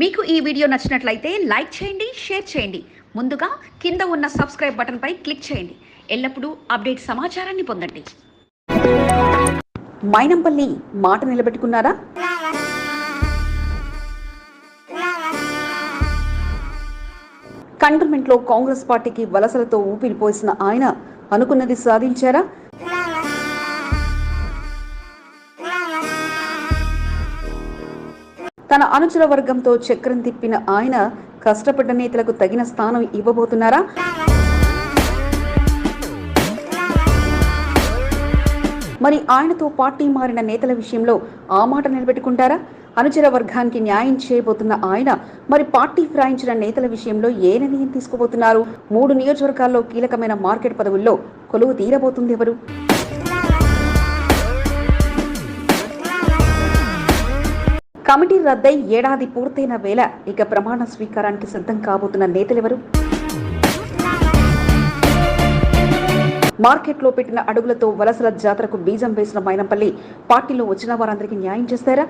మీకు ఈ వీడియో నచ్చినట్లయితే లైక్ చేయండి షేర్ చేయండి. ముందుగా కింద ఉన్న సబ్స్క్రైబ్ బటన్పై క్లిక్ చేయండి. ఎల్లప్పుడూ అప్డేట్ సమాచారాన్ని పొందండి. మైనంపల్లి మాట నిలబెట్టుకున్నారా? కంటోన్మెంట్లో కాంగ్రెస్ పార్టీకి వలసలతో ఊపిరి పోసిన ఆయన అనుకున్నది సాధించారా? తన అనుచర వర్గంతో చక్రం తిప్పిన ఆయన కష్టపడ్డ నేతలకు తగిన స్థానం ఇవ్వబోతున్నారా? మరి ఆయనతో పార్టీ మారిన నేతల విషయంలో ఆ మాట నిలబెట్టుకుంటారా? అనుచర వర్గానికి న్యాయం చేయబోతున్న ఆయన మరి పార్టీ ఫిరాయించిన నేతల విషయంలో ఏ నిర్ణయం తీసుకోబోతున్నారు? మూడు నియోజకవర్గాల్లో కీలకమైన మార్కెట్ పదవుల్లో కొలువు తీరబోతుంది ఎవరు? కమిటీ రద్దై ఏడాది పూర్తయిన వేళ ఇక ప్రమాణ స్వీకారానికి సిద్ధం కాబోతున్న నేతలెవరు మార్కెట్లో పెట్టిన అడుగులతో వలసల జాతరకు బీజం వేసిన మైనంపల్లి పార్టీలో వచ్చిన వారందరికీ న్యాయం చేస్తారా?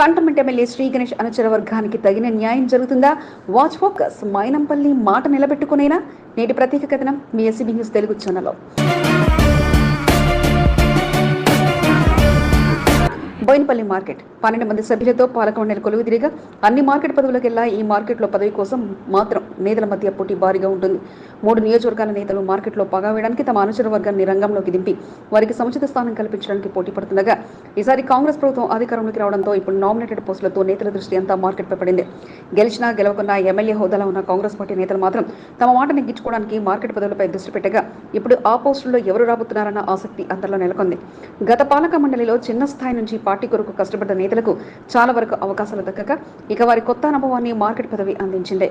కంటమెంట్ ఎమ్మెల్యే శ్రీ గణేష్ అనుచర వర్గానికి తగిన న్యాయం జరుగుతుందా? వాచ్ ఫోకస్ మైనంపల్లి మాట నిలబెట్టుకునేనా? నేటి ప్రత్యేక కథనం మీ ఎస్సీబీ న్యూస్ తెలుగు ఛానల్లో. బోయినపల్లి మార్కెట్. పన్నెండు మంది సభ్యులతో పాలకమండలి మండలి తిరిగా అన్ని మార్కెట్ పదవులకెల్లా ఈ మార్కెట్లో పదవి కోసం మాత్రం నేతల మధ్య పోటీ భారీగా ఉంటుంది. మూడు నియోజకవర్గాల నేతలు మార్కెట్లో పగా వేయడానికి తమ అనుచర వర్గాన్ని రంగంలోకి దింపి వారికి సముచిత స్థానం కల్పించడానికి పోటీ పడుతుండగా ఈసారి కాంగ్రెస్ ప్రభుత్వం అధికారంలోకి రావడంతో ఇప్పుడు నామినేటెడ్ పోస్టులతో నేతల దృష్టి అంతా మార్కెట్పై పడింది. గెలిచినా గెలవకున్నా ఎమ్మెల్యే హోదాలో ఉన్న కాంగ్రెస్ పార్టీ నేతలు మాత్రం తమ మాట నెగ్గించుకోవడానికి మార్కెట్ పదవులపై దృష్టి పెట్టగా ఇప్పుడు ఆ పోస్టుల్లో ఎవరు రాబోతున్నారన్న ఆసక్తి అందరిలో నెలకొంది. గత పాలక మండలిలో చిన్న స్థాయి నుంచి పార్టీ కొరకు కష్టపడ్డ నేతలకు చాలా వరకు అవకాశాలు దక్కక ఇక వారి కొత్త అనుభవాన్ని మార్కెట్ పదవి అందించింది.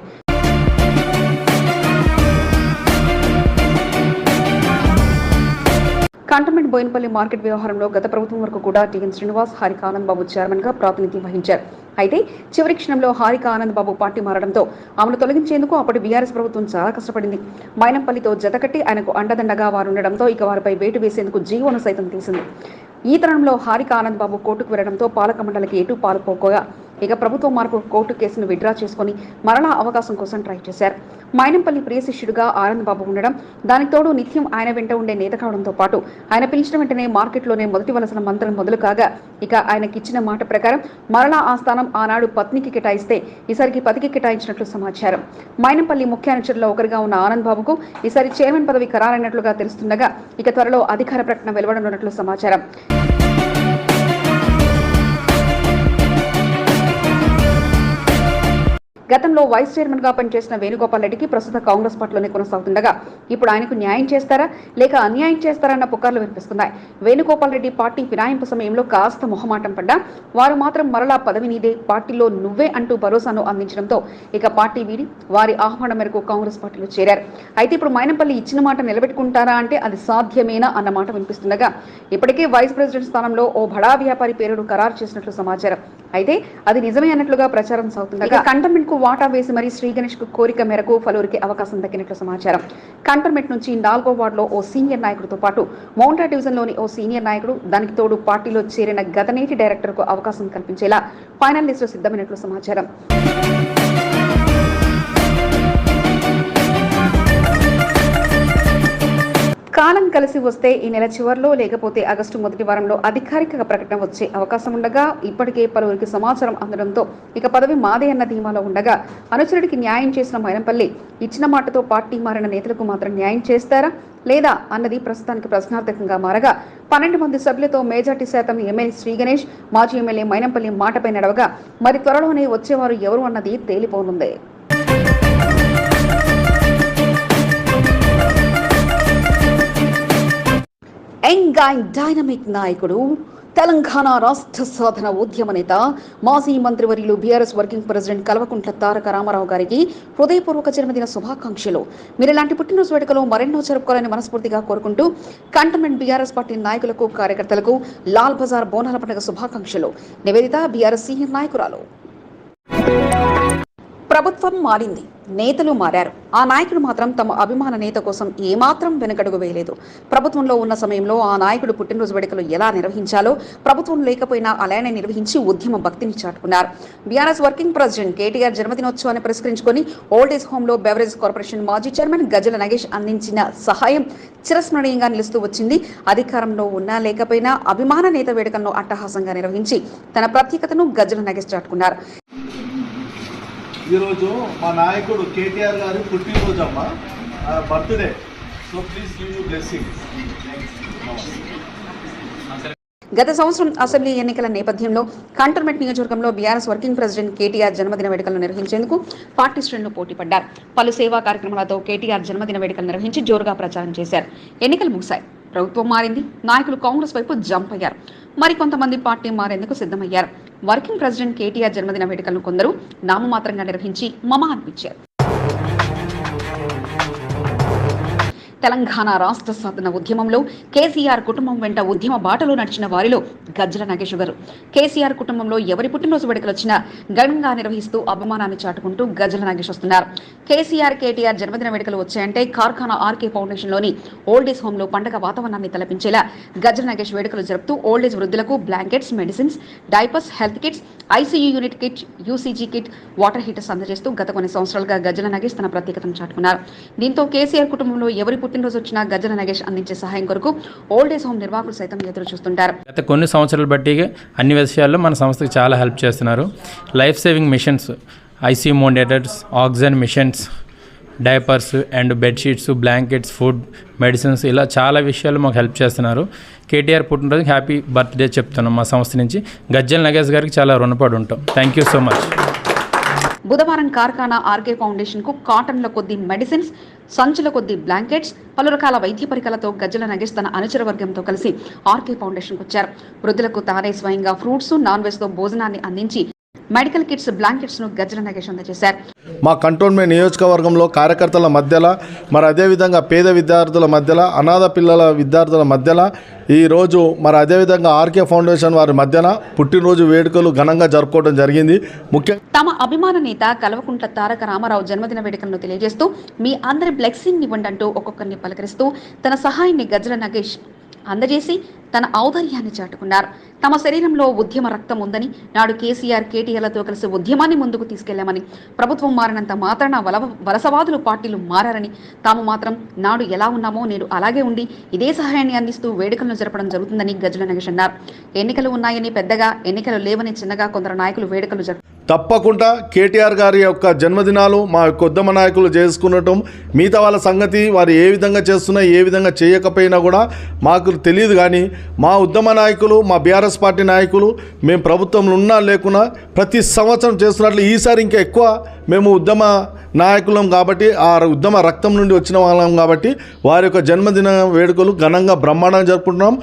కంటోన్మెంట్ బోయినపల్లి మార్కెట్ వ్యవహారంలో గత ప్రభుత్వం వరకు కూడా టీఎన్ శ్రీనివాస్ హారిక ఆనంద్ బాబు చైర్మన్గా ప్రాతినిధ్యం వహించారు. అయితే చివరి క్షణంలో హారిక ఆనంద్ బాబు పార్టీ మారడంతో ఆమెను తొలగించేందుకు అప్పటి బీఆర్ఎస్ ప్రభుత్వం చాలా కష్టపడింది. మైనంపల్లితో జతకట్టి ఆయనకు అండదండగా వారు ఉండడంతో ఇక వారిపై వేటు వేసేందుకు జీవోను సైతం తీసింది. ఈ తరుణంలో హారిక ఆనంద్ బాబు కోర్టుకు వెళ్ళడంతో పాలక మండలికి ఎటు పాలుపోకోగా ఇక ప్రభుత్వం మార్పు కోర్టు కేసును విడ్రా చేసుకుని మరణ అవకాశం కోసం ట్రై చేశారు. మైనంపల్లి ప్రియ శిష్యుడిగా ఆనంద్ బాబు ఉండడం దానికి తోడు నిత్యం ఆయన వెంట ఉండే నేత కావడంతో పాటు ఆయన పిలిచిన వెంటనే మార్కెట్లోనే మొదటి వలసల మంత్రం మొదలు కాగా ఇక ఆయనకిచ్చిన మాట ప్రకారం మరలా ఆ స్థానం ఆనాడు పత్నికి కేటాయిస్తే ఈసారికి పతికి కేటాయించినట్లు సమాచారం. మైనంపల్లి ముఖ్య అనుచరుల్లో ఒకరిగా ఉన్న ఆనంద్ బాబుకు ఈసారి చైర్మన్ పదవి ఖరారైనట్లుగా తెలుస్తుండగా ఇక త్వరలో అధికార ప్రకటన వెలువడనున్నట్లు సమాచారం. గతంలో వైస్ చైర్మన్గా పనిచేసిన వేణుగోపాల్ రెడ్డికి ప్రస్తుత కాంగ్రెస్ పార్టీలోనే కొనసాగుతుండగా ఇప్పుడు ఆయనకు న్యాయం చేస్తారా? లేక అన్యాయం చేస్తారన్న పుకార్లు వినిపిస్తున్నాయి. వేణుగోపాల్ రెడ్డి పార్టీ ఫిరాయింపు సమయంలో కాస్త మొహమాటం పడ్డా. వారు మాత్రం మరలా పదవి నీదే పార్టీలో నువ్వే అంటూ భరోసాను అందించడంతో ఇక పార్టీ వీడి వారి ఆహ్వానం మేరకు కాంగ్రెస్ పార్టీలో చేరారు. అయితే ఇప్పుడు మైనంపల్లి ఇచ్చిన మాట నిలబెట్టుకుంటారా అంటే అది సాధ్యమేనా అన్న మాట వినిపిస్తుండగా ఇప్పటికే వైస్ ప్రెసిడెంట్ స్థానంలో ఓ బడా వ్యాపారి పేరును ఖరారు చేసినట్లు సమాచారం. అయితే అది నిజమే అన్నట్లుగా ప్రచారం సాగుతుండగా కంటోన్మెంట్కు వాటా వేసి మరి శ్రీ గణేష్కు కోరిక మేరకు పలువురికి అవకాశం దక్కినట్లు సమాచారం. కంటర్మెంట్ నుంచి నాలుగో వార్డులో ఓ సీనియర్ నాయకుడితో పాటు మౌంటా డివిజన్లోని ఓ సీనియర్ నాయకుడు దానికి తోడు పార్టీలో చేరిన గతనేటి డైరెక్టర్కు అవకాశం కల్పించేలా ఫైనల్ లిస్టు సిద్ధమైనట్లు సమాచారం. కాలం కలిసి వస్తే ఈ నెల చివరిలో లేకపోతే ఆగస్టు మొదటి వారంలో అధికారిక ప్రకటన వచ్చే అవకాశం ఉండగా ఇప్పటికే పలువురికి సమాచారం అందడంతో ఇక పదవి మాదే అన్న ధీమాలో ఉండగా అనుచరుడికి న్యాయం చేసిన మైనంపల్లి ఇచ్చిన మాటతో పార్టీ మారిన నేతలకు మాత్రం న్యాయం చేస్తారా లేదా అన్నది ప్రస్తుతానికి ప్రశ్నార్థకంగా మారగా పన్నెండు మంది సభ్యులతో మేజార్టీ శాతం ఎమ్మెల్యే శ్రీ గణేష్ మాజీ ఎమ్మెల్యే మైనంపల్లి మాటపై నడవగా మరి త్వరలోనే వచ్చేవారు ఎవరు అన్నది తేలిపోనుంది. యంగ్ డైనమిక్ నాయకుడు తెలంగాణ రాష్ట్ర సాధన ఉద్యమ నేత మాజీ మంత్రివర్యులు BRS working president Kalvakuntla Taraka Rama Rao గారికి హృదయపూర్వక జన్మదిన శుభాకాంక్షలు మీరు ఇలాంటి పుట్టినరోజు వేడుకలు మరెన్నో జరుపుకోవాలని మనస్ఫూర్తిగా కోరుకుంటూ కంటోన్మెంట్ బీఆర్ఎస్ పార్టీ నాయకులకు కార్యకర్తలకు లాల్ బజార్ బోనాల పండుగ శుభాకాంక్షలు నివేదిత బీఆర్ఎస్ సీనియర్ నాయకురాలు ప్రభుత్వం మారింది. నేతలు మారారు. ఆ నాయకుడు మాత్రం తమ అభిమాన నేత కోసం ఏమాత్రం వెనకడుగు వేయలేదు. ప్రభుత్వంలో ఉన్న సమయంలో ఆ నాయకుడు పుట్టినరోజు వేడుకలు ఎలా నిర్వహించాలో ప్రభుత్వం లేకపోయినా అలానే నిర్వహించి ఉద్యమ భక్తిని చాటుకున్నారు. బీఆర్ఎస్ వర్కింగ్ ప్రెసిడెంట్ కేటీఆర్ జన్మదినోత్సవాన్ని పురస్కరించుకొని ఓల్డ్ ఏజ్ బెవరేజ్ కార్పొరేషన్ మాజీ చైర్మన్ గజల నగేష్ అందించిన సహాయం చిరస్మరణీయంగా నిలుస్తూ వచ్చింది. అధికారంలో ఉన్నా లేకపోయినా అభిమాన నేత వేడుకలను అట్టహాసంగా నిర్వహించి తన ప్రత్యేకతను గజల నగేష్ చాటుకున్నారు. ఈరోజు మా నాయకుడు కేటీఆర్ గారి పుట్టినరోజు అమ్మ birthday. So please give you blessing గత సంవత్సరం అసెంబ్లీ ఎన్నికల నేపథ్యంలో కంటర్మెంట్ నియోజకవర్గంలో బీఆర్ఎస్ వర్కింగ్ ప్రెసిడెంట్ కేటీఆర్ జన్మదిన వేడుకలు నిర్వహించేందుకు పార్టీ శ్రేణులు పోటీ పడ్డారు పలు సేవా కార్యక్రమాలతో కేటీఆర్ జన్మదిన వేడుకలు నిర్వహించి జోరుగా ప్రచారం చేశారు. ఎన్నికలు ముగిశాయి. ప్రభుత్వం మారింది. నాయకులు కాంగ్రెస్ వైపు జంప్ అయ్యారు. మరికొంతమంది పార్టీ మారేందుకు సిద్ధమయ్యారు. వర్కింగ్ ప్రెసిడెంట్ కేటీఆర్ జన్మదిన వేడుకలను కొందరు నామమాత్రంగా నిర్వహించి మమ అనిపించారు తెలంగాణ రాష్ట్ర సాధన ఉద్యమంలో కేసీఆర్ కుటుంబం వెంట ఉద్యమ బాటలో నడిచిన వారిలో గజ్జల నాగేష్ గారు. కేసీఆర్ కుటుంబంలో ఎవరి పుట్టినరోజు వేడుకలు వచ్చినా ఘనంగా నిర్వహిస్తూ అభిమానాన్ని చాటుకుంటూ గజ్జల నాగేష్ వస్తున్నారు. కేసీఆర్ కేటీఆర్ జన్మదిన వేడుకలు వచ్చాయంటే కార్ఖానా ఆర్కే ఫౌండేషన్లోని ఓల్డ్ ఏజ్ హోమ్లో పండగ వాతావరణాన్ని తలపించేలా గజ్జల నాగేష్ వేడుకలు జరుపుతూ ఓల్డ్ ఏజ్ వృద్ధులకు blankets medicines diapers health kits ICU unit kit ECG kit water heaters అందజేస్తూ గత కొన్ని సంవత్సరాలుగా గజ్జల నగేష్ తన ప్రత్యేకతను చాటుకున్నారు. దీంతో కేసీఆర్ కుటుంబంలో ఎవరి పుట్టినరోజు వచ్చినా గజ్జల నగేష్ అందించే సహాయం కొరకు ఓల్డ్ ఏజ్ హోమ్ నిర్వాహకులు సైతం ఎదురు చూస్తుంటారు. గత కొన్ని సంవత్సరాలు బట్టి అన్ని విషయాల్లో మన సంస్థకి చాలా హెల్ప్ చేస్తున్నారు. Life saving machines IC moderators oxygen machines diapers and bedsheets blankets food medicines ఇలా చాలా విషయాలు మాకు హెల్ప్ చేస్తున్నారు. కేటీఆర్ పుట్టినరోజు హ్యాపీ బర్త్డే చెప్తున్నాం మా సంస్థ నుంచి. గజ్జల్ నగేష్ గారికి చాలా రుణపడి ఉంటాం. థ్యాంక్ యూ సో మచ్ బుధవారం కార్ఖానా ఆర్కే ఫౌండేషన్కు కాటన్ల కొద్ది మెడిసిన్స్ సంచుల కొద్ది బ్లాంకెట్స్ పలు రకాల వైద్య పరికరాలతో గజ్జల నగేష్ తన అనుచర వర్గంతో కలిసి ఆర్కే ఫౌండేషన్ వచ్చారు. వృద్ధులకు తానే స్వయంగా ఫ్రూట్స్ నాన్ వెజ్తో భోజనాన్ని అందించి మెడికల్ కిట్స్ బ్లాంకెట్స్ను గజ్జల నగేష్ అందజేశారు మా కంటోన్మెంట్ నియోజకవర్గంలో కార్యకర్తల మధ్యలో మరి అదేవిధంగా పేద విద్యార్థుల మధ్యలో అనాథ పిల్లల విద్యార్థుల మధ్యలో ఈరోజు మరి అదేవిధంగా ఆర్కే ఫౌండేషన్ వారి మధ్యన పుట్టినరోజు వేడుకలు ఘనంగా జరుపుకోవడం జరిగింది. ముఖ్యంగా తమ అభిమాన నేత కల్వకుంట్ల తారక రామారావు జన్మదిన వేడుకలను తెలియజేస్తూ మీ అందరి బ్లెస్సింగ్ ఇవ్వండి అంటూ ఒక్కొక్కరిని పలకరిస్తూ తన సహాయాన్ని గజ్జల నగేష్ అందజేసి తన ఔదార్యాన్ని చాటుకున్నారు. తమ శరీరంలో ఉద్యమ రక్తం ఉందని నాడు కేసీఆర్ కేటీఆర్లతో కలిసి ఉద్యమాన్ని ముందుకు తీసుకెళ్ళామని ప్రభుత్వం మారినంత మాత్రాన వల వలసవాదులు పార్టీలు మారని తాము మాత్రం నాడు ఎలా ఉన్నామో నేడు అలాగే ఉండి ఇదే సహాయాన్ని అందిస్తూ వేడుకలను జరపడం జరుగుతుందని గజల నగేష్ అన్నారు. ఎన్నికలు ఉన్నాయని పెద్దగా ఎన్నికలు లేవని చిన్నగా కొందరు నాయకులు వేడుకలు జరుపు తప్పకుండా కేటీఆర్ గారి యొక్క జన్మదినాలు మా యొక్క ఉద్యమ నాయకులు చేసుకునటం మిగతా వాళ్ళ సంగతి వారు ఏ విధంగా చేస్తున్నా ఏ విధంగా చేయకపోయినా కూడా మాకు తెలియదు కానీ మా ఉద్యమ నాయకులు మా బీఆర్ఎస్ పార్టీ నాయకులు మేము ప్రభుత్వంలో ఉన్నా లేకున్నా ప్రతి సంవత్సరం చేస్తున్నట్లు ఈసారి ఇంకా ఎక్కువ మేము ఉద్యమ నాయకులం కాబట్టి ఆ ఉద్యమ రక్తం నుండి వచ్చిన వాళ్ళం కాబట్టి వారి యొక్క జన్మదిన వేడుకలు ఘనంగా బ్రహ్మాండంగా జరుపుకుంటున్నాం.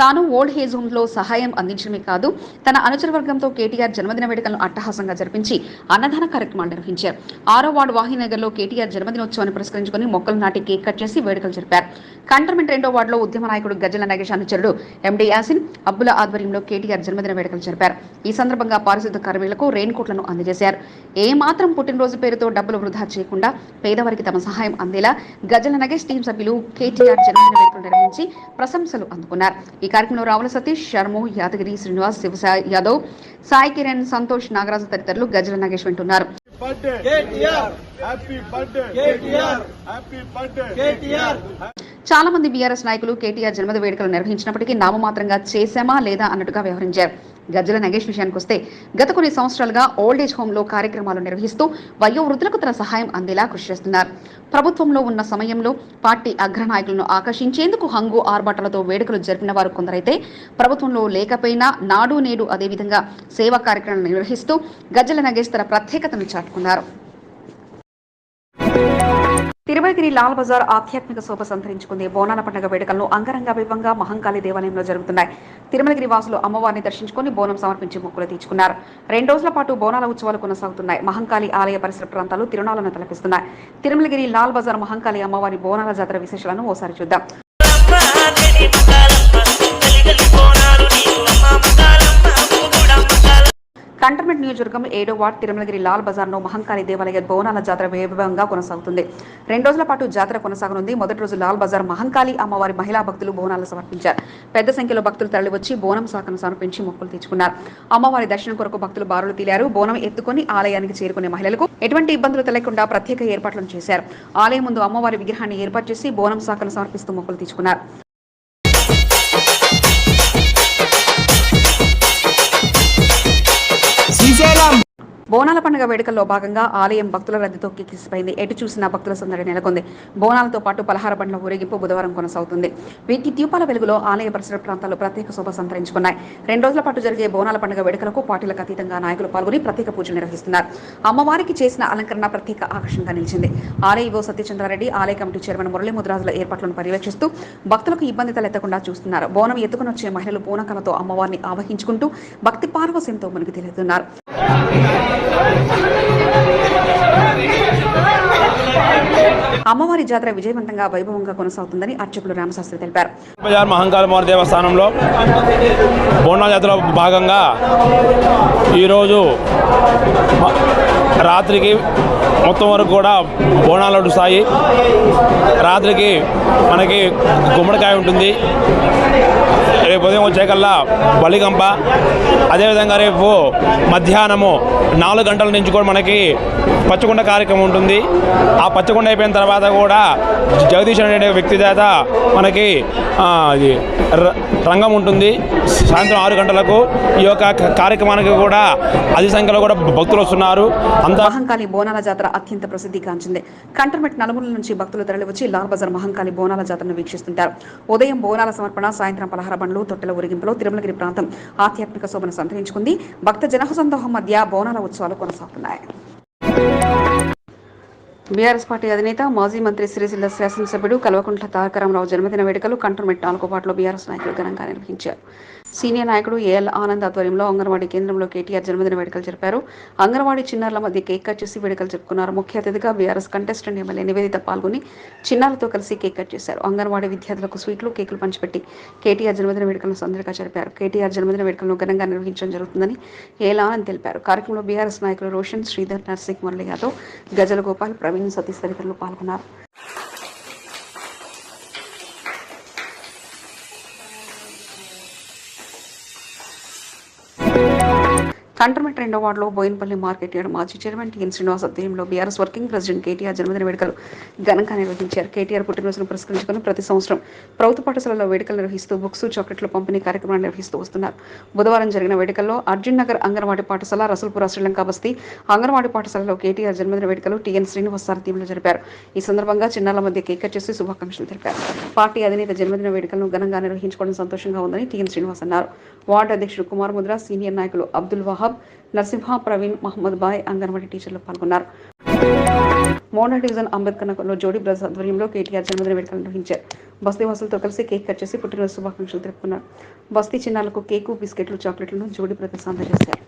తాను ఓల్డ్ హేజ్ హోమ్లో సహాయం అందించడమే కాదు తన అనుచర వర్గంతో కేటీఆర్ జన్మదిన వేడుకలను అట్టహాసంగా జరిపించి అన్నదాన కార్యక్రమాలు నిర్వహించారు. ఆరో వార్డు వాహినగర్లో కేటీఆర్ జన్మదినోత్సవాన్ని పురస్కరించుకుని మొక్కలు నాటి కేక్ కట్ చేసి వేడుకలు జరిపారు. కంటర్మెంట్ రెండో వార్డులో ఉద్యమ నాయకుడు గజల నగేష్ అనుచరుడు ఎండి యాసిన్ అబ్బుల ఆధ్వర్యంలో కేటీఆర్ జన్మదిన వేడుకలు జరిపారు. ఈ సందర్భంగా పారిశుద్ధ కార్మికులకు రెయిన్ కోట్లను అందజేశారు. ఏ మాత్రం పుట్టినరోజు పేరుతో డబ్బులు వృధా చేయకుండా పేదవారికి తమ సహాయం అందేలా గజల నగేష్ టీం సభ్యులు కేటీఆర్ జన్మదిన వేడుకలు నిర్వహించి ప్రశంసలు అందుకున్నారు. ఈ కార్యక్రమంలో రావుల సతీష్ శర్మ యాదగిరి శ్రీనివాస్ శివసాయి యాదవ్ సాయి కిరణ్ సంతోష్ నాగరాజు తదితరులు గజ్జల నగేష్ వింటున్నారు birthday KTR. Happy birthday KTR. Happy birthday KTR. చాలా మంది బీఆర్ఎస్ నాయకులు కేటీఆర్ జన్మదిన వేడుకలు నిర్వహించినప్పటికీ నామమాత్రంగా చేశామా లేదా అన్నట్టుగా వ్యవహరించారు. గజ్జల నగేష్ విషయానికి వస్తే గత కొన్ని సంవత్సరాలుగా ఓల్డ్ ఏజ్ హోమ్లో కార్యక్రమాలు నిర్వహిస్తూ వయోవృద్ధులకు తన సహాయం అందేలా కృషి చేస్తున్నారు. ప్రభుత్వంలో ఉన్న సమయంలో పార్టీ అగ్రనాయకులను ఆకర్షించేందుకు హంగు ఆర్భాటాలతో వేడుకలు జరిపిన వారు కొందరైతే ప్రభుత్వంలో లేకపోయినా నాడు నేడు అదేవిధంగా సేవా కార్యక్రమాలు నిర్వహిస్తూ గజ్జల నగేష్ తన ప్రత్యేకతను చాటుకున్నారు. తిరుమలగిరి లాల్ బజార్ ఆధ్యాత్మిక శోభ సంతరించుకుంది. బోనాల పండుగ వేడుకలను అంగరంగ వైభవంగా మహంకాళి దేవాలయంలో జరుగుతున్నాయి. తిరుమలగిరి వాసులు అమ్మవారిని దర్శించుకొని బోనం సమర్పించి మొక్కులు తీర్చుకున్నారు. రెండు రోజుల పాటు బోనాల ఉత్సవాలు కొనసాగుతున్నాయి. మహంకాళి ఆలయ పరిసర ప్రాంతాలు తిరునాళ్ళను తలపిస్తున్నాయి. తిరుమలగిరి లాల్ బజార్ మహంకాళి అమ్మవారి బోనాల జాతర విశేషాలను ఓసారి చూద్దాం. కంటర్మెంట్ నియోజకవర్గం ఏడో వార్డ్ తిరుమలగిరి లాల్ బజార్లో మహంకాళి దేవాలయ బోనాల జాతర వైభవంగా కొనసాగుతుంది. రెండు రోజుల పాటు జాతర కొనసాగనుంది. మొదటి రోజు లాల్ బజార్ మహంకాళి అమ్మవారి మహిళా భక్తులు బోనాలు సమర్పించారు. పెద్ద సంఖ్యలో భక్తులు తరలివచ్చి బోనం శాఖను సమర్పించి మొక్కులు తీర్చుకున్నారు. అమ్మవారి దర్శనం కొరకు భక్తులు బారులు తీలారు బోనం ఎత్తుకొని ఆలయానికి చేరుకునే మహిళలకు ఎటువంటి ఇబ్బందులు తెలియకుండా ప్రత్యేక ఏర్పాట్లను చేశారు. ఆలయం ముందు అమ్మవారి విగ్రహాన్ని ఏర్పాటు చేసి బోనం శాఖను సమర్పిస్తూ మొక్కులు బోనాల పండుగ వేడుకల్లో భాగంగా ఆలయం భక్తుల రద్దీతో కిక్కిసిపోయింది ఎటు చూసినా భక్తుల సందడి నెలకొంది. బోనాలతో పాటు పలహార పండ్ల ఊరేగింపు బుధవారం కొనసాగుతుంది. వీటి దీపాల వెలుగులో ఆలయ పరిసర ప్రాంతాలు ప్రత్యేక శోభ సంతరించుకున్నాయి. రెండు రోజుల పాటు జరిగే బోనాల పండుగ వేడుకలకు పార్టీలకు అతీతంగా నాయకులు పాల్గొని ప్రత్యేక పూజలు నిర్వహిస్తున్నారు. అమ్మవారికి చేసిన అలంకరణ ప్రత్యేక ఆకర్షణగా నిలిచింది. ఆలయ ఇవో సత్యచంద్రారెడ్డి ఆలయ కమిటీ చైర్మన్ మురళీ ముద్రాజుల ఏర్పాట్లను పర్యవేక్షిస్తూ భక్తులకు ఇబ్బంది తలెత్తకుండా చూస్తున్నారు. బోనం ఎత్తుకుని వచ్చే మహిళలు బోనకలతో అమ్మవారిని ఆవహించుకుంటూ భక్తి పార్వశ్యంతో మునిగి తేలుతున్నారు అమ్మవారి జాతర విజయవంతంగా వైభవంగా కొనసాగుతుందని అర్చకులు రామశాస్త్రి తెలిపారు. బజార్ మహంకాళమారి దేవస్థానంలో బోనాల జాతరలో భాగంగా ఈరోజు రాత్రికి మొత్తం వరకు కూడా బోనాలు నడుస్తాయి రాత్రికి మనకి గుమ్మడికాయ ఉంటుంది. రేపు ఉదయం వచ్చేకల్లా బలిగంప. అదేవిధంగా రేపు మధ్యాహ్నము నాలుగు గంటల నుంచి కూడా మనకి పచ్చకుండ కార్యక్రమం ఉంటుంది. ఆ పచ్చకుండ అయిపోయిన తర్వాత కూడా జగదీశ్ అనే వ్యక్తి చేత మనకి ఇది ర- రంగం ఉంటుంది. సాయంత్రం ఆరు గంటలకు ఈ యొక్క కార్యక్రమానికి కూడా అతి సంఖ్యలో కూడా భక్తులు వస్తున్నారు. అంతా మహంకాళి బోనాల జాతర అత్యంత ప్రసిద్ధిగాంచింది. కంటర్మెట్ నలుమూల నుంచి భక్తులు తరలివచ్చి లాల్ బజార్ మహంకాళి బోనాల జాతరను వీక్షిస్తుంటారు. ఉదయం బోనాల సమర్పణ సాయంత్రం పలహార బండ్లు తొట్టెల ఊరేగింపులో తిరుమలగిరి ప్రాంతం ఆధ్యాత్మిక శోభను సంతరించుకుంది. భక్త జనసందోహం మధ్య బోనాల ఉత్సవాలు కొనసాగుతున్నాయి. బీఆర్ఎస్ పార్టీ అధినేత మాజీ మంత్రి సిరిసిల్ల శాసనసభ్యుడు కల్వకుంట్ల తారకరామరావు జన్మదిన వేడుకలు కంటోన్మెంట్ నాలుగు వార్డులో బీఆర్ఎస్ నాయకులు ఘనంగా నిర్వహించారు. సీనియర్ నాయకుడు ఏఎల్ ఆనంద్ ఆధ్వర్యంలో అంగన్వాడీ కేంద్రంలో కేటీఆర్ జన్మదిన వేడుకలు జరిపారు. అంగన్వాడీ చిన్నారుల మధ్య కేక్ కట్ చేసి వేడుకలు జరుపుకున్నారు. ముఖ్య అతిథిగా బీఆర్ఎస్ కంటెస్టెంట్ ఎమ్మెల్యే నివేదిత పాల్గొని చిన్నారులతో కలిసి కేక్ కట్ చేశారు. అంగన్వాడీ విద్యార్థులకు స్వీట్లు కేకులు పంచిపెట్టి కేటీఆర్ జన్మదిన వేడుకలను సందడిగా జరిపారు. కేటీఆర్ జన్మదిన వేడుకలను ఘనంగా నిర్వహించడం జరుగుతుందని ఏఎల్ ఆనంద్ తెలిపారు. కార్యక్రమంలో బీఆర్ఎస్ నాయకులు రోషన్ శ్రీధర్ నర్సింగ్ మురళి యాదవ్ గజల గోపాల్ ప్రవీణ్ సతీష్ తదితరులు పాల్గొన్నారు. కంటర్మెంట్ రెండో వార్డులో బోయినపల్లి మార్కెట్ యార్డ్ మాజీ చైర్మన్ టీఎన్ శ్రీనివాస్ ఆధ్వర్యంలో బీఆర్ఎస్ వర్కింగ్ ప్రెసిడెంట్ కేటీఆర్ జన్మదిన వేడుకలు ఘనంగా నిర్వహించారు. కేటీఆర్ పుట్టినరోజును పురస్కరించుకుని ప్రతి సంవత్సరం ప్రభుత్వ పాఠశాలలో వేడుకలు నిర్వహిస్తూ బుక్స్ చాక్లెట్లు పంపిణీ కార్యక్రమాలు నిర్వహిస్తూ వస్తున్నారు. బుధవారం జరిగిన వేడుకల్లో అర్జున్ నగర్ అంగన్వాడీ పాఠశాల రసల్పుర శ్రీలంక బస్తీ అంగన్వాడీ పాఠశాలలో కేటీఆర్ జన్మదిన వేడుకలు టీఎన్ శ్రీనివాస్ సారథ్యంలో జరిపారు. ఈ సందర్భంగా చిన్నాల మధ్య కేక్ కట్ చేసి శుభాకాంక్షలు తెలిపారు. పార్టీ అధినేత జన్మదిన వేడుకలను ఘనంగా నిర్వహించుకోవడం సంతోషంగా ఉందని టీఎన్ శ్రీనివాస్ అన్నారు. వార్డు అధ్యక్షుడు కుమార్ ముద్ర సీనియర్ నాయకులు అబ్దుల్ వహాబ్ నరసింహ ప్రవీణ్ మహమ్మద్ బాయ్ అంగన్వాడీ టీచర్లు పాల్గొన్నారు. మోనా డివిజన్ అంబేద్కర్ నగర్లో జోడీ బ్రదర్స్ ఆధ్వర్యంలో కేటీఆర్ జన్మదిన వేడుకలు నిర్వహించారు. బస్తీ వాసులతో కలిసి కేక్ కట్ చేసి పుట్టినరోజు శుభాకాంక్షలు తెలుపుకున్నారు. బస్తీ చిన్నాలకు కేకు బిస్కెట్లు చాక్లెట్లను జోడీ బ్రదర్స్ అందజేశారు.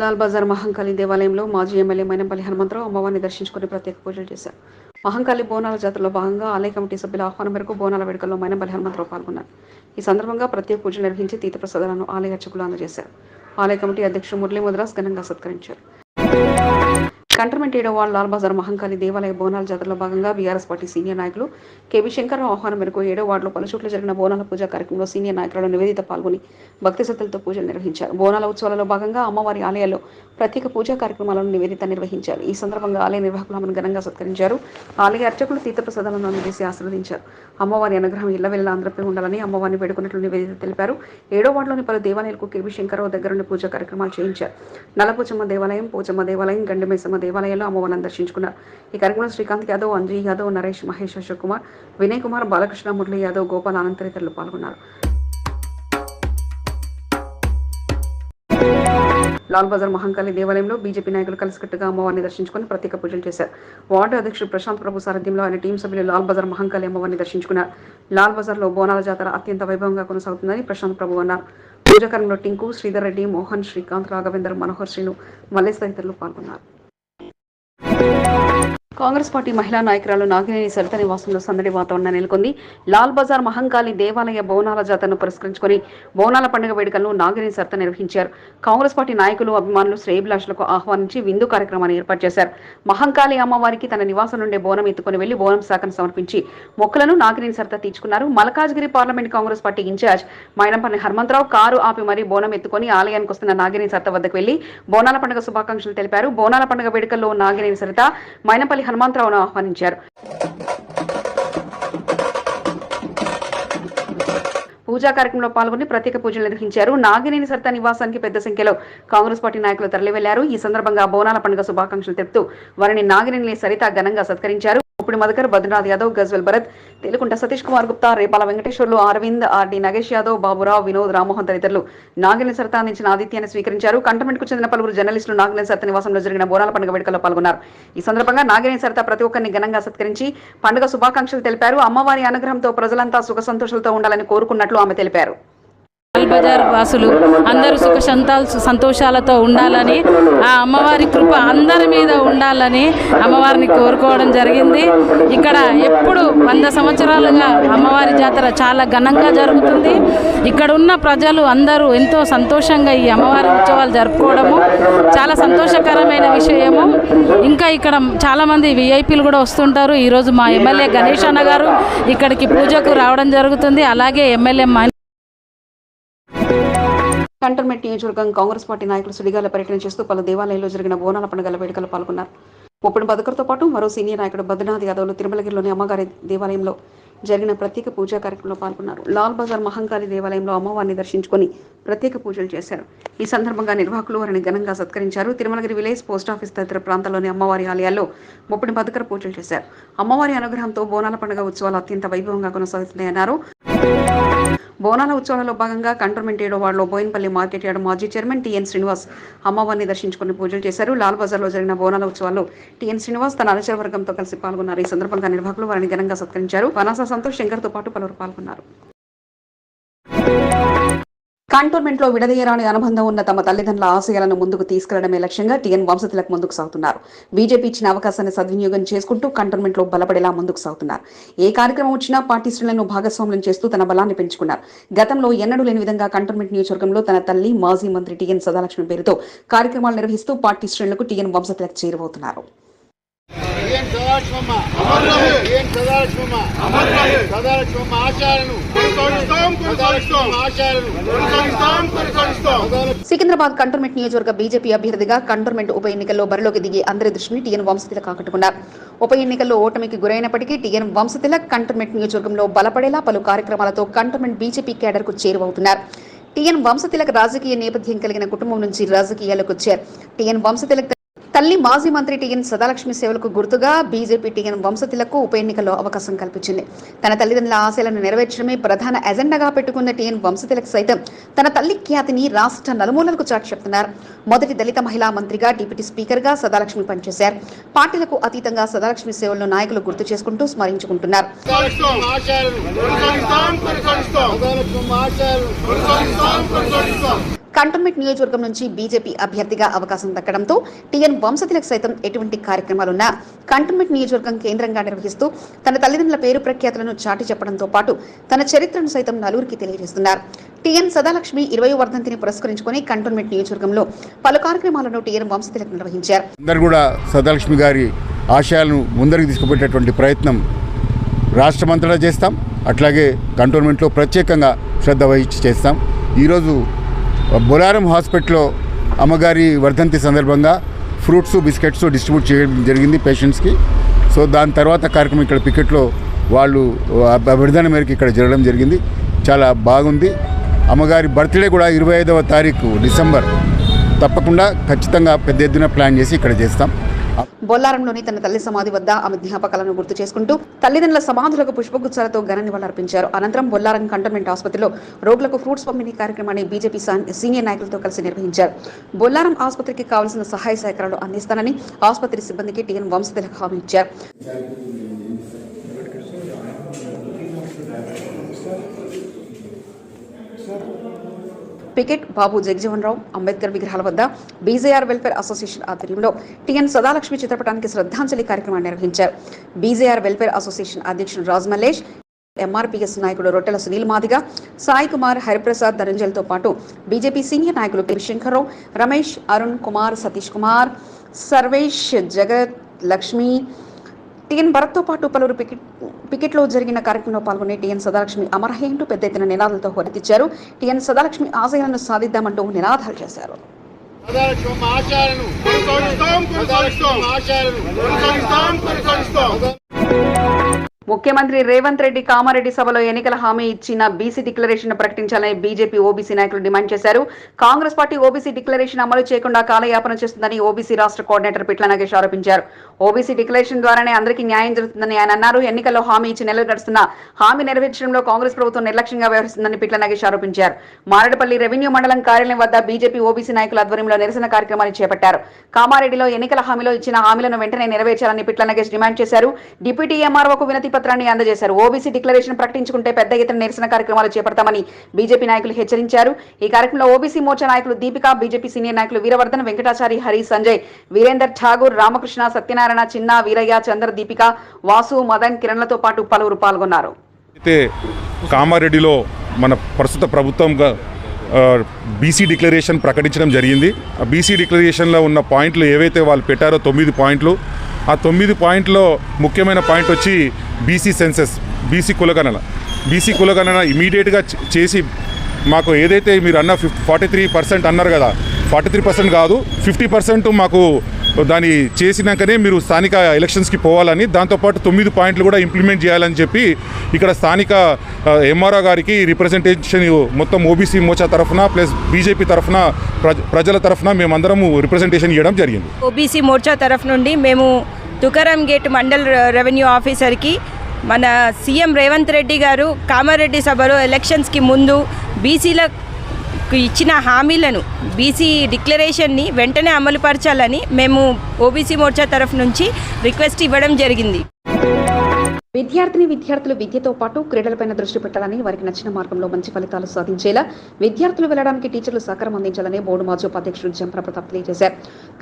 లాల్ బజార్ మహంకాళి దేవాలయంలో మాజీ ఎమ్మెల్యే మైనంపల్లి హనుమంతరావు అమ్మవారిని దర్శించుకుని ప్రత్యేక పూజలు చేశారు. మహంకాళి బోనాల జాతరలో భాగంగా ఆలయ కమిటీ సభ్యుల ఆహ్వానం మేరకు బోనాల వేడుకల్లో మైనంపల్లి హనుమంతరావు పాల్గొన్నారు. ఈ సందర్భంగా ప్రత్యేక పూజలు నిర్వహించి తీర్థప్రసాదాలను ఆలయ అర్చకులు అందజేశారు. ఆలయ కమిటీ అధ్యక్షుడు మురళీ ముద్రాస్ ఘనంగా సత్కరించారు. కంటర్మెంట్ ఏడవ లాల్ బజార్ మహంకాళి దేవాలయ బోనాల జాతరలో భాగంగా బీఆర్ఎస్ పార్టీ సీనియర్ నాయకులు కేవీ శంకర్ ఆహ్వానం మేరకు ఏడో వార్డులో పలు చోట్ల జరిగిన బోనాల పూజా కార్యక్రమంలో సీనియర్ నాయకులను నివేదిత పాల్గొని భక్తి శ్రద్ధలతో పూజలు నిర్వహించారు. బోనాల ఉత్సవాలలో భాగంగా అమ్మవారి ఆలయాల్లో ప్రత్యేక పూజా కార్యక్రమాలను నివేదిత నిర్వహించారు. ఈ సందర్భంగా ఆలయ నిర్వాహకులు ఆమెను ఘనంగా సత్కరించారు. ఆలయ అర్చకులు తీర్థప్రసాదాలను అందజేసి ఆశీర్వదించారు. అమ్మవారి అనుగ్రహం ఇళ్ళ అందరిపై ఉండాలని అమ్మవారిని వేడుకున్నట్లు నివేదిత తెలిపారు. ఏడో వార్డులోని పలు దేవాలయాలకు కేవీ శంకరరావు దగ్గరుండి పూజా కార్యక్రమాలు చేయించారు. నలపోచమ్మ దేవాలయం పోచమ్మ దేవాలయం గండిమైసమ్మ దేవాలయంలో అమ్మవారిని దర్శించుకున్నారు. ఈ కార్యక్రమంలో శ్రీకాంత్ యాదవ్ అంజయ్ యాదవ్ నరేష్ మహేష్ అశోక్ కుమార్ వినయ్ కుమార్ బాలకృష్ణ మురళి యాదవ్ గోపాల్ ఆనంద్ తదితరులు పాల్గొన్నారు. లాల్ బజార్ మహంకాళి దేవాలయంలో బీజేపీ నాయకులు కలిసికట్టుగా అమ్మవారిని దర్శించుకుని ప్రత్యేక పూజలు చేశారు. వార్డు అధ్యక్షుడు ప్రశాంత్ ప్రభు సారథ్యంలో ఆయన టీం సభ్యులు లాల్ బజార్ మహంకాళి అమ్మవారిని దర్శించుకున్నారు. లాల్ బజార్లో బోనాల జాతర అత్యంత వైభవంగా కొనసాగుతుందని ప్రశాంత్ ప్రభు అన్నారు. పూజాకరంలో టింకు శ్రీధర్ రెడ్డి మోహన్ శ్రీకాంత్ రాఘవేందర్ మనోహర్ శ్రీను మల్లేష్ తదితరులు పాల్గొన్నారు. Thank you. కాంగ్రెస్ పార్టీ మహిళా నాయకురాలు నాగినేని సరిత నివాసంలో సందడి వాతావరణం నెలకొంది. లాల్ బజార్ మహంకాళి దేవాలయ బోనాల జాతరను పురస్కరించుకొని బోనాల పండుగ వేడుకలను నాగినేని సరిత నిర్వహించారు. కాంగ్రెస్ పార్టీ నాయకులు అభిమానులు శ్రేయభిలాషులకు ఆహ్వానించి విందు కార్యక్రమాన్ని ఏర్పాటు చేశారు. మహంకాళి అమ్మవారికి తన నివాసం నుండే బోనం ఎత్తుకొని వెళ్ళి బోనం శాఖను సమర్పించి మొక్కలను నాగినేని సరిత తీర్చుకున్నారు. Malkajgiri parliament Congress party incharge Mynampally Hanumantha Rao car ఆపి మరీ బోనం ఎత్తుకొని ఆలయానికి వస్తున్న నాగినేని సరిత వద్దకు వెళ్ళి బోనాల పండుగ శుభాకాంక్షలు తెలిపారు. బోనాల పండుగ వేడుకల్లో నాగినేని సరిత మైనంపల్లి హనుమంతరావును ఆహ్వానించారు. పూజా కార్యక్రమంలో పాల్గొని ప్రత్యేక పూజలు నిర్వహించారు. నాగినేని సరిత నివాసానికి పెద్ద సంఖ్యలో కాంగ్రెస్ పార్టీ నాయకులు తరలివెళ్ళారు. ఈ సందర్భంగా బోనాల పండుగ శుభాకాంక్షలు తెలుపుతూ వారిని నాగినేని సరిత ఘనంగా సత్కరించారు. ఇప్పుడు మధుకర్ బద్రీనాథ్ యాదవ్ గజ్వెల్ భరత్ తేలుకుంట సతీష్ కుమార్ గుప్తా రేపాల వెంకటేశ్వర్లు అరవింద్ ఆర్డి నగేష్ యాదవ్ బాబురావు వినోద్ రామ్మోహన్ తదితరులు నాగినేని సరత అందించిన ఆతిథ్యాన్ని స్వీకరించారు. కంటమెంట్కు చెందిన పలువురు జర్నలిస్టులు నాగినేని సరత నివాసంలో జరిగిన బోనాల పండుగ వేడుకల్లో పాల్గొన్నారు. ఈ సందర్భంగా నాగినేని సరత ప్రతి ఒక్కరిని ఘనంగా సత్కరించి పండుగ శుభాకాంక్షలు తెలిపారు. అమ్మవారి అనుగ్రహంతో ప్రజలంతా సుఖ సంతోషాలతో ఉండాలని కోరుకున్నట్లు ఆమె తెలిపారు. లాల్ బజార్ వాసులు అందరూ సుఖ సంతాలు సంతోషాలతో ఉండాలని ఆ అమ్మవారి కృప అందరి మీద ఉండాలని అమ్మవారిని కోరుకోవడం జరిగింది. ఇక్కడ ఎప్పుడు వంద సంవత్సరాలుగా అమ్మవారి జాతర చాలా ఘనంగా జరుగుతుంది. ఇక్కడ ఉన్న ప్రజలు అందరూ ఎంతో సంతోషంగా ఈ అమ్మవారి ఉత్సవాలు జరుపుకోవడము చాలా సంతోషకరమైన విషయము. ఇంకా ఇక్కడ చాలామంది విఐపీలు కూడా వస్తుంటారు. ఈరోజు మా ఎమ్మెల్యే గణేష్ అన్న గారు ఇక్కడికి పూజకు రావడం జరుగుతుంది. అలాగే ఎమ్మెల్యే కంటోన్మెంట్ నియోజకవర్గం కాంగ్రెస్ పార్టీ నాయకులు సుడిగాల పర్యటన చేస్తూ పలు దేవాలయాల్లో జరిగిన బోనాల పండుగల వేడుకలు పాల్గొన్నారు. ముప్పటి బతుకర్తో పాటు మరో సీనియర్ నాయకుడు బద్రీనాథ్ యాదవ్లు తిరుమలగిరిలోని అమ్మగారి దేవాలయంలో జరిగిన ప్రత్యేక పూజా కార్యక్రమంలో పాల్గొన్నారు. లాల్ బజార్ మహంకాళి దేవాలయంలో అమ్మవారిని దర్శించుకొని ప్రత్యేక పూజలు చేశారు. ఈ సందర్భంగా నిర్వాహకులు వారిని ఘనంగా సత్కరించారు. తిరుమలగిరి విలేజ్ పోస్ట్ ఆఫీస్ తదితర ప్రాంతాల్లోని అమ్మవారి ఆలయాల్లో ముప్పటి బతుకర పూజలు చేశారు. అమ్మవారి అనుగ్రహంతో బోనాల పండుగ ఉత్సవాలు అత్యంత వైభవంగా కొనసాగుతున్నాయన్నారు. బోనాల ఉత్సవాలలో భాగంగా కంటోన్మెంట్ ఏడో వార్డులో బోయినపల్లి మార్కెట్ యార్డ్ మాజీ చైర్మన్ టీఎన్ శ్రీనివాస్ అమ్మవారిని దర్శించుకుని పూజలు చేశారు. లాల్ బజార్లో జరిగిన బోనాల ఉత్సవాల్లో టీఎన్ శ్రీనివాస్ తన అనుచర వర్గంతో కలిసి పాల్గొన్నారు. ఈ సందర్భంగా నిర్వాహకులు వారిని ఘనంగా సత్కరించారు. వనాస సంతోష్ శంకర్తో పాటు పలువురు పాల్గొన్నారు. కంటోన్మెంట్లో విడదీయరాని అనుబంధం ఉన్న తమ తల్లిదండ్రుల ఆశయాలను ముందుకు తీసుకెళ్ళడమే లక్ష్యంగా టీఎన్ వంశతులకు ముందుకు సాగుతున్నారు. బీజేపీ ఇచ్చిన అవకాశాన్ని సద్వినియోగం చేసుకుంటూ కంటోన్మెంట్లో బలపడేలా ముందుకు సాగుతున్నారు. ఏ కార్యక్రమం వచ్చినా పార్టీ శ్రేణులను భాగస్వామ్యం చేస్తూ తన బలాన్ని పెంచుకున్నారు. గతంలో ఎన్నడూ లేని విధంగా కంటోన్మెంట్ నియోజకవర్గంలో తన తల్లి మాజీ మంత్రి టీఎన్ సదాలక్ష్మి పేరుతో కార్యక్రమాలు నిర్వహిస్తూ పార్టీ శ్రేణులకు టీఎన్ వంశతులకు చేరువవుతున్నారు. సదాలక్ష్మమ్మ. ఏం సదాలక్ష్మమ్మ? సదాలక్ష్మమ్మ ఆచారాలను సదాలక్ష్మమ్మ ఆచారాలను సికింద్రాబాద్ కంటోన్మెంట్ నియోజకవర్గ బీజేపీ అభ్యర్థిగా కంటోన్మెంట్ ఉప ఎన్నికల్లో బరిలోకి దిగి అందరి దృష్టిని టీఎన్ వంశతిలక్ ఆకట్టుకున్నారు ఉప ఎన్నికల్లో ఓటమికి గురైనప్పటికీ టీఎన్ వంశతిలక్ కంటోన్మెంట్ నియోజకవర్గంలో బలపడేలా పలు కార్యక్రమాలతో కంటోన్మెంట్ బీజేపీ కేడర్కు చేరువవుతున్నారు. టీఎన్ వంశతిలక్ రాజకీయ నేపథ్యం కలిగిన కుటుంబం నుంచి రాజకీయాలకు వచ్చారు టీఎన్ వంశతిలక్ తల్లి మాజీ మంత్రి టీఎన్ సదాలక్ష్మి సేవలకు గుర్తుగా బీజేపీ టీఎన్ వంశతిలకు ఉప ఎన్నికల్లో అవకాశం కల్పించింది. తన తల్లిదండ్రుల ఆశయాలను నెరవేర్చడమే ప్రధాన ఎజెండాగా పెట్టుకున్న టీఎన్ వంశతిలకు సైతం తన తల్లి ఖ్యాతిని రాష్ట్ర నలుమూలలకు చాటి చెప్తున్నారు మొదటి దళిత మహిళా మంత్రిగా డిప్యూటీ స్పీకర్గా సదాలక్ష్మి పనిచేశారు. పార్టీలకు అతీతంగా సదాలక్ష్మి సేవలను నాయకులు గుర్తు చేసుకుంటూ స్మరించుకుంటున్నారు. కంటోన్మెంట్ నియోజకవర్గం నుంచి బీజేపీ అభ్యర్థిగా అవకాశం దక్కడంతో టీఎన్ వంశతిలకు సైతం ఎటువంటి కార్యక్రమాలున్నా కంటోన్మెంట్ నియోజకవర్గం కేంద్రంగా నిర్వహిస్తూ తన తల్లిదండ్రుల పేరు ప్రఖ్యాతులను చాటి చెప్పడంతో పాటు తన చరిత్రను సైతం నలుగురికి తెలియజేస్తున్నారు. టీఎన్ సదాలక్ష్మి ఇరవై వర్ధంతిని పురస్కరించుకుని కంటోన్మెంట్ నియోజకవర్గంలో పలు కార్యక్రమాలను టీఎన్ వంశతిలకు నిర్వహించారు. అందరు కూడా సదాలక్ష్మి గారి ఆశయాలను ముందరికి తీసుకుపెట్టేటువంటి ప్రయత్నం రాష్ట్రమంతటా చేస్తాం. అట్లాగే కంటోన్మెంట్లో ప్రత్యేకంగా శ్రద్ధ వహించి చేస్తాం. ఈరోజు బొలారం హాస్పిటల్లో అమ్మగారి వర్ధంతి సందర్భంగా ఫ్రూట్స్ బిస్కెట్స్ డిస్ట్రిబ్యూట్ చేయడం జరిగింది పేషెంట్స్కి. సో దాని తర్వాత కార్యక్రమం ఇక్కడ పికెట్లో వాళ్ళు అభ్యర్థన మేరకు ఇక్కడ జరగడం జరిగింది. చాలా బాగుంది. అమ్మగారి బర్త్డే కూడా ఇరవై ఐదవ తారీఖు డిసెంబర్ తప్పకుండా ఖచ్చితంగా పెద్ద ఎత్తున ప్లాన్ చేసి ఇక్కడ చేస్తాం. బొల్లారంలోని తన తల్లి సమాధి వద్ద ఆమె జ్ఞాపకాలను గుర్తు చేసుకుంటూ తల్లిదండ్రుల సమాధులకు పుష్పగుచ్చాలతో ఘన నివాళులర్పించారు. అనంతరం బొల్లారం కంటోన్మెంట్ ఆసుపత్రిలో రోగులకు ఫ్రూట్స్ పంపిణీ కార్యక్రమాన్ని బీజేపీ సీనియర్ నాయకులతో కలిసి నిర్వహించారు. బొల్లారం ఆసుపత్రికి కావాల్సిన సహాయ సహకారాలు అందిస్తానని ఆసుపత్రి సిబ్బందికి టీఎన్ వంశతిలకు హామీ ఇచ్చారు. పికెట్ బాబు జగజీవన్ రావు అంబేద్కర్ విగ్రహాల వద్ద బీజేఆర్ వెల్ఫేర్ అసోసియేషన్ ఆధ్వర్యంలో టిఎన్ సదాలక్ష్మి చిత్రపటానికి శ్రద్ధాంజలి కార్యక్రమాన్ని నిర్వహించారు. బీజేఆర్ వెల్ఫేర్ అసోసియేషన్ అధ్యక్షుడు రాజ్ మల్లేష్ ఎంఆర్పీఎస్ నాయకుడు రొట్టెల సునీల్ మాదిగ సాయి కుమార్ హరిప్రసాద్ ధనంజయ్తో పాటు బీజేపీ సీనియర్ నాయకులు కె. శంకర్రావు రమేష్ అరుణ్ కుమార్ సతీష్ కుమార్ సర్వేష్ జగత్ లక్ష్మి టిఎన్ భరత్తో పాటు పలువురు పికెట్ పికెట్లో జరిగిన కార్యక్రమంలో పాల్గొనే టిఎన్ సదాలక్ష్మి అమరహే పెద్ద ఎత్తున నినాదాలతో హోరెత్తిచ్చారు. టిఎన్ సదాలక్ష్మి ఆశయాలను సాధిద్దామంటూ నినాదాలు చేశారు. ఆశయాలను ముఖ్యమంత్రి రేవంత్ రెడ్డి కామారెడ్డి సభలో ఎన్నికల హామీ ఇచ్చిన బీసీ డిక్లరేషన్ ప్రకటించాలని బీజేపీ ఓబీసీ నాయకులు డిమాండ్ చేశారు. కాంగ్రెస్ పార్టీ ఓబీసీ డిక్లరేషన్ అమలు చేయకుండా కాలయాపన చేస్తుందని ఓబీసీ రాష్ట్ర కోఆర్డినేటర్ పిట్ల నాగేష్ ఆరోపించారు. ఓబీసీ డిక్లరేషన్ ద్వారానే అందరికీ న్యాయం జరుగుతుందని ఆయన అన్నారు. ఎన్నికల్లో హామీ ఇచ్చి నెలలు గడుస్తున్న హామీ నెరవేర్చడంలో కాంగ్రెస్ ప్రభుత్వం నిర్లక్ష్యంగా వ్యవహరిస్తుందని పిట్ల నాగేష్ ఆరోపించారు. మారడపల్లి రెవెన్యూ మండలం కార్యాలయం వద్ద బీజేపీ ఓబీసీ నాయకుల ఆధ్వర్యంలో నిరసన కార్యక్రమాన్ని చేపట్టారు. కామారెడ్డిలో ఎన్నికల హామీలో ఇచ్చిన హామీలను వెంటనే నెరవేర్చాలని పిట్ల నాగేష్ డిమాండ్ చేశారు. డిప్యూటీ ఎంఆర్ఓకు వినతి పత్రాన్ని అందజేశారు. ఓబీసీ డిక్లరేషన్ ప్రకటించుకుంటే పెద్ద ఎత్తున నిరసన కార్యక్రమాలు చేపడతామని బీజేపీ నాయకులు హెచ్చరించారు. ఈ కార్యక్రమంలో ఓబీసీ మోర్చా నాయకులు దీపిక బీజేపీ సీనియర్ నాయకులు వీరవర్ధన్ వెంకటాచారి హరి సంజయ్ వీరేందర్ ఠాగూర్ రామకృష్ణ సత్యనారాయణ చిన్న వీరయ్య చంద్ర దీపిక వాసు మదన్ కిరణ్లతో పాటు పలువురు పాల్గొన్నారు. కామారెడ్డిలో మన ప్రస్తుత ప్రభుత్వంగా బీసీ డిక్లరేషన్ ప్రకటించడం జరిగింది. బీసీ డిక్లరేషన్లో ఉన్న పాయింట్లు ఏవైతే వాళ్ళు పెట్టారో తొమ్మిది పాయింట్లు ఆ తొమ్మిది పాయింట్లో ముఖ్యమైన పాయింట్ వచ్చి బీసీ సెన్సెస్ బీసీ కులగణన. బీసీ కులగణన ఇమీడియట్గా చేసి మాకు ఏదైతే మీరు అన్న ఫిఫ్ ఫార్టీ త్రీ పర్సెంట్ అన్నారు కదా ఫార్టీ త్రీ పర్సెంట్ కాదు ఫిఫ్టీ పర్సెంట్ మాకు దాన్ని చేసినాకనే మీరు స్థానిక ఎలక్షన్స్కి పోవాలని దాంతోపాటు తొమ్మిది పాయింట్లు కూడా ఇంప్లిమెంట్ చేయాలని చెప్పి ఇక్కడ స్థానిక ఎంఆర్ఓ గారికి రిప్రజెంటేషన్ మొత్తం ఓబీసీ మోర్చా తరఫున ప్లస్ బీజేపీ తరఫున ప్రజ ప్రజల తరఫున మేమందరము రిప్రజెంటేషన్ ఇవ్వడం జరిగింది. ఓబీసీ మోర్చా తరఫు నుండి మేము తుకారాం గేట్ మండల్ రెవెన్యూ ఆఫీసర్కి మన సీఎం రేవంత్ రెడ్డి గారు కామారెడ్డి సభలో ఎలక్షన్స్కి ముందు బీసీలకు ఇచ్చిన హామీలను బీసీ డిక్లరేషన్ని వెంటనే అమలుపరచాలని మేము ఓబీసీ మోర్చా తరఫు నుంచి రిక్వెస్ట్ ఇవ్వడం జరిగింది. విద్యార్థిని విద్యార్థులు విద్యతో పాటు క్రీడలపైన దృష్టి పెట్టాలని వారికి నచ్చిన మార్గంలో మంచి ఫలితాలు సాధించేలా విద్యార్థులు వెళ్ళడానికి టీచర్లు సహకారం అందించాలని బోర్డు మాజీ ఉపాధ్యక్షుడు జంపర ప్రతాప్ తెలియజేశారు.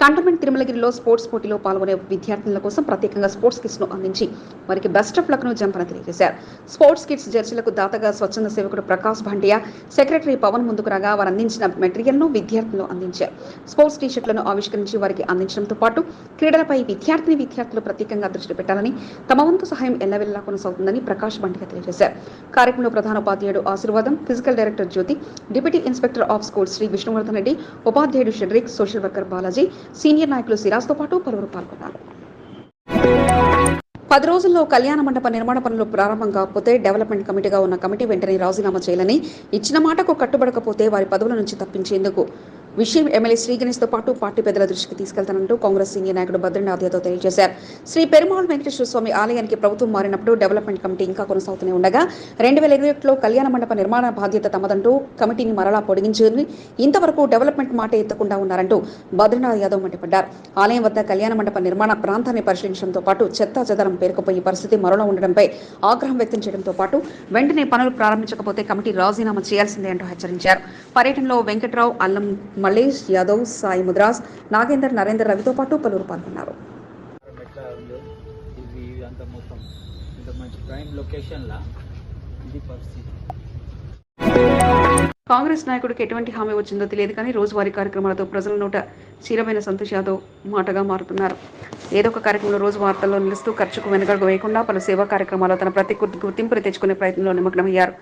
కంటోన్మెంట్ తిరుమలగిరిలో స్పోర్ట్స్ పోటీలో పాల్గొనే విద్యార్థుల కోసం ప్రత్యేకంగా స్పోర్ట్స్ కిట్స్ను అందించి వారికి బెస్ట్ ఆఫ్ లక్ను జంపన తెలియజేశారు. స్పోర్ట్స్ కిట్స్ జెర్సీలకు దాతగా స్వచ్ఛంద సేవకుడు ప్రకాష్ భాండియా సెక్రటరీ పవన్ ముందుకు రాగా వారు అందించిన మెటీరియల్ను విద్యార్థులు అందించారు. స్పోర్ట్స్ టీషర్ట్లను ఆవిష్కరించి వారికి అందించడంతో పాటు క్రీడలపై విద్యార్థిని విద్యార్థులు ప్రత్యేకంగా దృష్టి పెట్టాలని తమ వంతు సహాయం ఎల్లవెల్లా కొనసాగుతుందని ప్రకాష్ బంటిగా తెలియజేశారు. కార్యక్రమంలో ప్రధాన ఉపాధ్యాయుడు Aseervadam physical director Jyothi deputy inspector of school Shri Vishnuvardhan Reddy ఉపాధ్యాయుడు Shedrick social worker Balaji senior నాయకులు సిరాజ్తో పాటు పలువురు పాల్గొన్నారు. పది రోజుల్లో కళ్యాణ మండప నిర్మాణ పనులు ప్రారంభం కాకపోతే డెవలప్మెంట్ కమిటీగా ఉన్న కమిటీ వెంటనే రాజీనామా చేయాలని ఇచ్చిన మాటకు కట్టుబడకపోతే వారి పదవుల నుంచి తప్పించేందుకు విషయం ఎమ్మెల్యే శ్రీ గణేష్తో పాటు పార్టీ పెద్దల దృష్టికి తీసుకెళ్తానంటూ కాంగ్రెస్ సీనియర్ నాయకుడు బద్రీనాథ్ తెలియజేశారు. శ్రీ పెరుమాళ్ వెంకటేశ్వర స్వామి ఆలయానికి ప్రభుత్వం మారినప్పుడు డెవలప్మెంట్ కమిటీ ఇంకా కొనసాగుతూనే ఉండగా రెండు వేల ఇరవై ఒకటిలో కళ్యాణ మండప నిర్మాణ బాధ్యత తమదంటూ కమిటీని మరలా పొడిగించింది. ఇంతవరకు డెవలప్మెంట్ మాట ఎత్తకుండా ఉన్నారంటూ బద్రీనాథ్ యాదవ్ మండిపడ్డారు. ఆలయం వద్ద కళ్యాణ మండప నిర్మాణ ప్రాంతాన్ని పరిశీలించడంతో పాటు చెత్తా చెదరం పేరుకుపోయి పరిస్థితి మరలా ఉండడంపై ఆగ్రహం వ్యక్తం చేయడంతో పాటు వెంటనే పనులు ప్రారంభించకపోతే కమిటీ రాజీనామా చేయాల్సిందే అంటూ హెచ్చరించారు. పర్యటనలో వెంకట్రావు అల్లం మల్లేష్ యాదవ్ సాయి ముద్రాస్ నాగేందర్ నరేందర్ రవితో పాటు పలువురు పాల్గొన్నారు. కాంగ్రెస్ నాయకుడికి ఎటువంటి హామీ వచ్చిందో తెలియదు కానీ రోజువారీ కార్యక్రమాలతో ప్రజల నోట చీరమైన సంతోష్ యాదవ్ మాటగా మారుతున్నారు. ఏదో ఒక కార్యక్రమంలో రోజు వార్తల్లో నిలుస్తూ ఖర్చుకు వెనుకడుగు వేయకుండా పలు సేవా కార్యక్రమాల్లో తన ప్రతి గుర్తు- గుర్తింపుని తెచ్చుకునే ప్రయత్నంలో నిమగ్నమయ్యారు.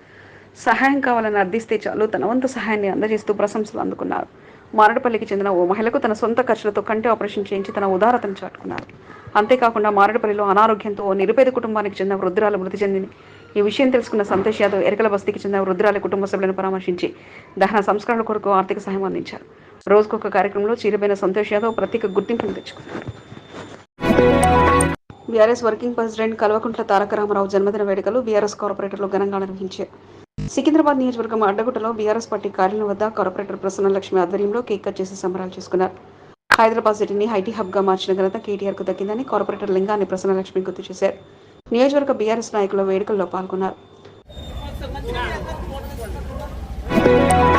సహాయం కావాలని అర్థిస్తే చాలు తన వంతు సహాయాన్ని అందజేస్తూ ప్రశంసలు అందుకున్నారు. మారడపల్లికి చెందిన ఓ మహిళకు తన సొంత ఖర్చులతో కంటి ఆపరేషన్ చేయించి తన ఉదారతను చాటుకున్నారు. అంతేకాకుండా మారడపల్లిలో అనారోగ్యంతో ఓ నిరుపేద కుటుంబానికి చెందిన వృద్ధురాలు మృతి చెందింది. ఈ విషయం తెలుసుకున్న సంతోష్ యాదవ్ ఎరకల బస్తీకి చెందిన వృద్ధురాలి కుటుంబ సభ్యులను పరామర్శించి దహన సంస్కరణల కొరకు ఆర్థిక సహాయం అందించారు. రోజుకొక కార్యక్రమంలో చీరబైన సంతోష్ యాదవ్ ప్రత్యేక గుర్తింపును తెచ్చుకున్నారు. BRS working president Kalvakuntla Taraka Rama Rao జన్మదిన వేడుకలు బీఆర్ఎస్ కార్పొరేటర్లు ఘనంగా నిర్వహించారు. సికింద్రాబాద్ నియోజకవర్గం అడ్డగుట్టలో బీఆర్ఎస్ పార్టీ కార్యాలయం వద్ద కార్పొరేటర్ ప్రసన్న లక్ష్మి ఆధ్వర్యంలో కేక్ కట్ చేసి సంబరాలు చేసుకున్నారు. హైదరాబాద్ సిటీని ఐటీ హబ్గా మార్చిన ఘనత కేటీఆర్కు దక్కిందని కార్పొరేటర్ లింగాన్ని ప్రసన్న లక్ష్మి గుర్తు చేశారు. నియోజకవర్గ బీఆర్ఎస్ నాయకులు వేడుకల్లో పాల్గొన్నారు.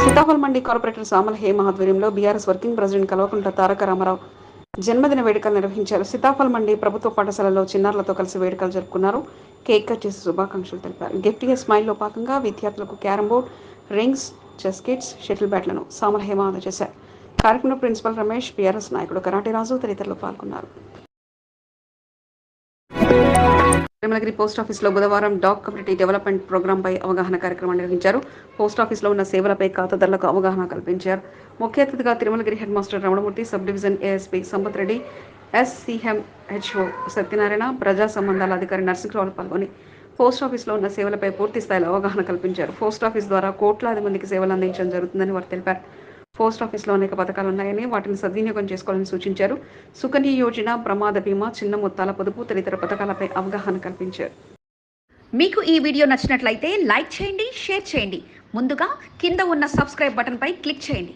సీతాఫల్ మండి కార్పొరేటర్ సామల హేమ ఆధ్వర్యంలో BRS working president Kalvakuntla Taraka Rama Rao జన్మదిన వేడుకలు నిర్వహించారు. సీతాఫల్ మండి ప్రభుత్వ పాఠశాలలో చిన్నారులతో కలిసి వేడుకలు జరుపుకున్నారు. కేక్ కట్ చేసి శుభాకాంక్షలు తెలిపారు. గిఫ్ట్ ఇయర్ స్మైల్లో భాగంగా విద్యార్థులకు carrom board rings chess kits shuttle బ్యాట్లను Samala Hema అందజేశారు. కార్యక్రమంలో ప్రిన్సిపల్ రమేష్ పిఆర్ఎస్ నాయకుడు కరాటే రాజు తదితరులు పాల్గొన్నారు. తిరుమలగిరి పోస్ట్ ఆఫీస్లో బుధవారం డాక్ కమ్యూనిటీ డెవలప్మెంట్ ప్రోగ్రాంపై అవగాహన కార్యక్రమం నిర్వహించారు. పోస్ట్ ఆఫీస్లో ఉన్న సేవలపై ఖాతాదారులకు అవగాహన కల్పించారు. ముఖ్య అతిథిగా Tirumalagiri head master Ramanamurthy sub division ASP Sampath Reddy SCM HO Satyanarayana ప్రజా సంబంధాల అధికారి నరసింహరావు పాల్గొని పోస్ట్ ఆఫీస్లో ఉన్న సేవలపై పూర్తి స్థాయిలో అవగాహన కల్పించారు. పోస్ట్ ఆఫీస్ ద్వారా కోట్లాది మందికి సేవలు అందించడం జరుగుతుందని వారు తెలిపారు. పోస్ట్ ఆఫీస్లో అనేక పథకాలు ఉన్నాయని వాటిని సద్వినియోగం చేసుకోవాలని సూచించారు. సుకన్య యోజన ప్రమాద బీమా చిన్న మొత్తాల పొదుపు తదితర పథకాలపై అవగాహన కల్పించారు. మీకు ఈ వీడియో నచ్చినట్లయితే లైక్ చేయండి షేర్ చేయండి. ముందుగా కింద ఉన్న సబ్స్క్రైబ్ బటన్పై క్లిక్ చేయండి.